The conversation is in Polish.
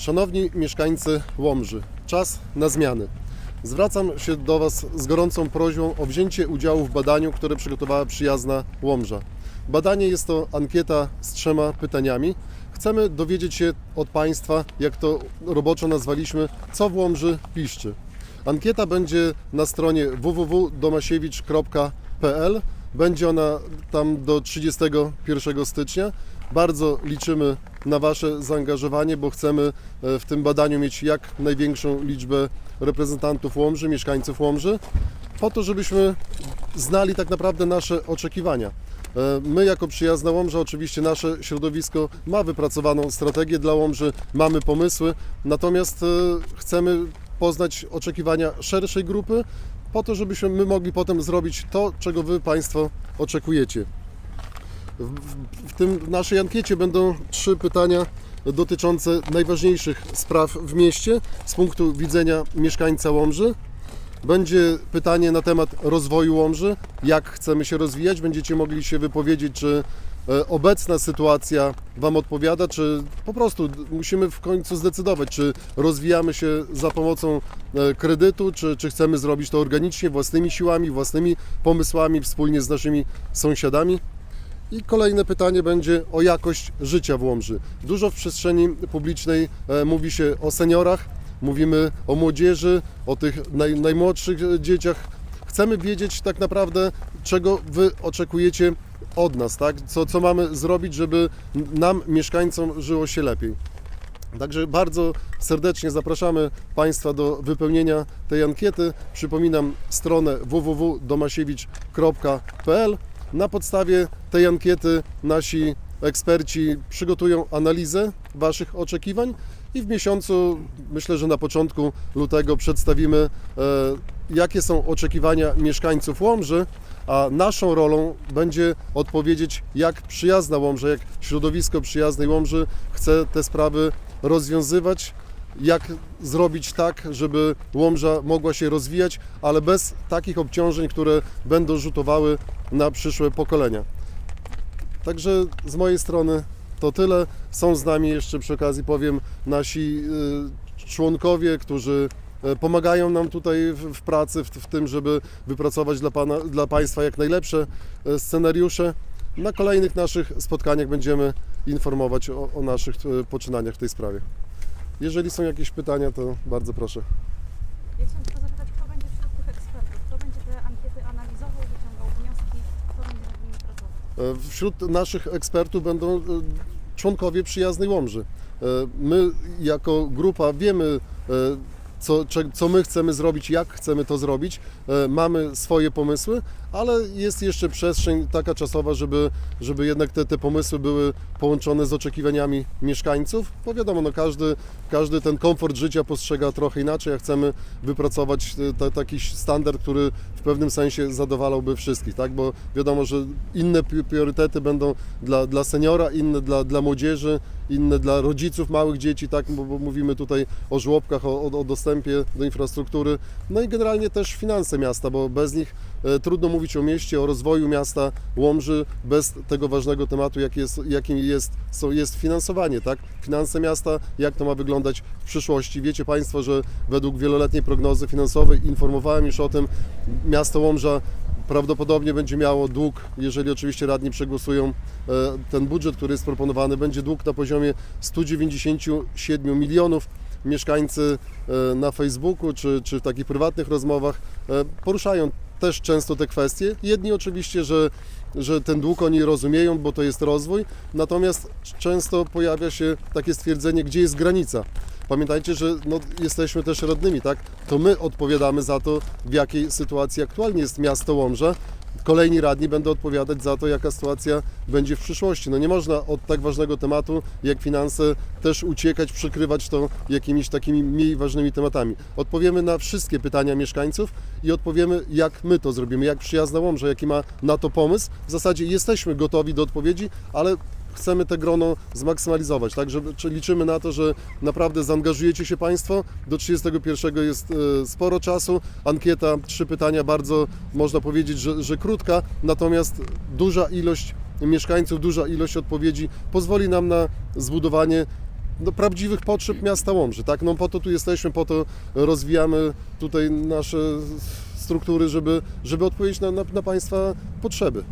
Szanowni mieszkańcy Łomży, czas na zmiany. Zwracam się do Was z gorącą prośbą o wzięcie udziału w badaniu, które przygotowała przyjazna Łomża. Badanie jest to ankieta z trzema pytaniami. Chcemy dowiedzieć się od Państwa, jak to roboczo nazwaliśmy, co w Łomży piszczy. Ankieta będzie na stronie www.domasiewicz.pl. Będzie ona tam do 31 stycznia. Bardzo liczymy na Wasze zaangażowanie, bo chcemy e, w tym badaniu mieć jak największą liczbę reprezentantów Łomży, mieszkańców Łomży, po to, żebyśmy znali tak naprawdę nasze oczekiwania. E, My jako przyjazna Łomża, oczywiście nasze środowisko ma wypracowaną strategię dla Łomży, mamy pomysły, natomiast e, chcemy poznać oczekiwania szerszej grupy, po to, żebyśmy my mogli potem zrobić to, czego Wy Państwo oczekujecie. W, w, tym w naszej ankiecie będą trzy pytania dotyczące najważniejszych spraw w mieście z punktu widzenia mieszkańca Łomży. Będzie pytanie na temat rozwoju Łomży, jak chcemy się rozwijać. Będziecie mogli się wypowiedzieć, czy e, obecna sytuacja Wam odpowiada, czy po prostu musimy w końcu zdecydować, czy rozwijamy się za pomocą e, kredytu, czy, czy chcemy zrobić to organicznie, własnymi siłami, własnymi pomysłami, wspólnie z naszymi sąsiadami. I kolejne pytanie będzie o jakość życia w Łomży. Dużo w przestrzeni publicznej e, mówi się o seniorach, mówimy o młodzieży, o tych naj, najmłodszych dzieciach. Chcemy wiedzieć tak naprawdę, czego Wy oczekujecie od nas, tak? Co, co mamy zrobić, żeby nam, mieszkańcom, żyło się lepiej. Także bardzo serdecznie zapraszamy Państwa do wypełnienia tej ankiety. Przypominam stronę www.domasiewicz.pl. Na podstawie tej ankiety nasi eksperci przygotują analizę Waszych oczekiwań i w miesiącu, myślę, że na początku lutego przedstawimy, e, jakie są oczekiwania mieszkańców Łomży, a naszą rolą będzie odpowiedzieć, jak przyjazna Łomża, jak środowisko przyjaznej Łomży chce te sprawy rozwiązywać, jak zrobić tak, żeby Łomża mogła się rozwijać, ale bez takich obciążeń, które będą rzutowały na przyszłe pokolenia. Także z mojej strony to tyle. Są z nami jeszcze przy okazji powiem nasi y, członkowie, którzy e, pomagają nam tutaj w, pracy, w, w tym, żeby wypracować dla, pana, dla Państwa jak najlepsze e, scenariusze. Na kolejnych naszych spotkaniach będziemy informować o, o naszych e, poczynaniach w tej sprawie. Jeżeli są jakieś pytania, to bardzo proszę. Wśród naszych ekspertów będą e, członkowie przyjaznej Łomży. E, My jako grupa wiemy, e, co, co my chcemy zrobić, jak chcemy to zrobić. E, Mamy swoje pomysły, ale jest jeszcze przestrzeń taka czasowa, żeby, żeby jednak te, te pomysły były połączone z oczekiwaniami mieszkańców. Bo wiadomo, no każdy, każdy ten komfort życia postrzega trochę inaczej, a chcemy wypracować e, ta, taki standard, który w pewnym sensie zadowalałby wszystkich, tak? Bo wiadomo, że inne priorytety będą dla, dla seniora, inne dla, dla młodzieży, inne dla rodziców małych dzieci, tak? Bo, bo mówimy tutaj o żłobkach, o, o, dostępie do infrastruktury, no i generalnie też finanse miasta, bo bez nich e, trudno mówić o mieście, o rozwoju miasta Łomży bez tego ważnego tematu, jak jest, jakim jest, jest finansowanie, tak? Finanse miasta, jak to ma wyglądać w przyszłości. Wiecie Państwo, że według wieloletniej prognozy finansowej, informowałem już o tym, miasto Łomża prawdopodobnie będzie miało dług, jeżeli oczywiście radni przegłosują e, ten budżet, który jest proponowany, będzie dług na poziomie 197 milionów. Mieszkańcy e, na Facebooku czy, czy w takich prywatnych rozmowach e, poruszają też często te kwestie. Jedni oczywiście, że, że ten dług oni rozumieją, bo to jest rozwój, natomiast często pojawia się takie stwierdzenie, gdzie jest granica. Pamiętajcie, że no, jesteśmy też radnymi, tak? To my odpowiadamy za to, w jakiej sytuacji aktualnie jest miasto Łomża. Kolejni radni będą odpowiadać za to, jaka sytuacja będzie w przyszłości. No nie można od tak ważnego tematu jak finanse też uciekać, przykrywać to jakimiś takimi mniej ważnymi tematami. Odpowiemy na wszystkie pytania mieszkańców i odpowiemy, jak my to zrobimy, jak przyjazna Łomża, jaki ma na to pomysł. W zasadzie jesteśmy gotowi do odpowiedzi, ale chcemy te grono zmaksymalizować, tak, czy liczymy na to, że naprawdę zaangażujecie się Państwo. Do 31 jest e, sporo czasu. Ankieta, trzy pytania, bardzo można powiedzieć, że, że krótka, natomiast duża ilość mieszkańców, duża ilość odpowiedzi pozwoli nam na zbudowanie do prawdziwych potrzeb miasta Łomży. Tak? No po to tu jesteśmy, po to rozwijamy tutaj nasze struktury, żeby, żeby odpowiedzieć na, na, na Państwa potrzeby.